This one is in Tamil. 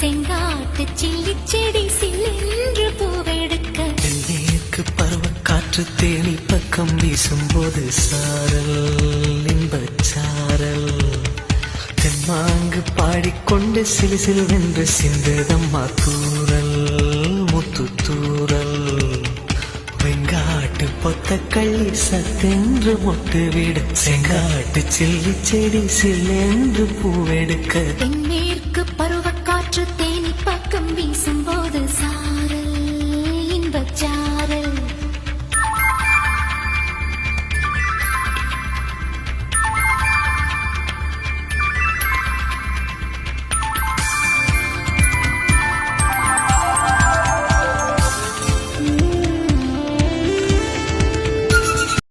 செங்காட்டு சில்லி செடி சில்லென்று பூவெடுக்க. வெள்ளியிற்கு பருவ காற்று தேனி பக்கம் வீசும்போது சாரல் இன்பச்சாரல். தென்மாங்கு பாடிக்கொண்டு சிலு சிலுவென்று சிந்ததம்மா தூரல் முத்துத்தூரல். வெங்காட்டு பொத்தக்கள்ளி சத்தென்று மொட்டு விடு செங்காட்டு சில்லி செடி சில்லென்று பூவெடுக்க. தென்மேற்கு பருவ காற்று தேனி பக்கம் வீசும் போது சாரல் இன்பச்ச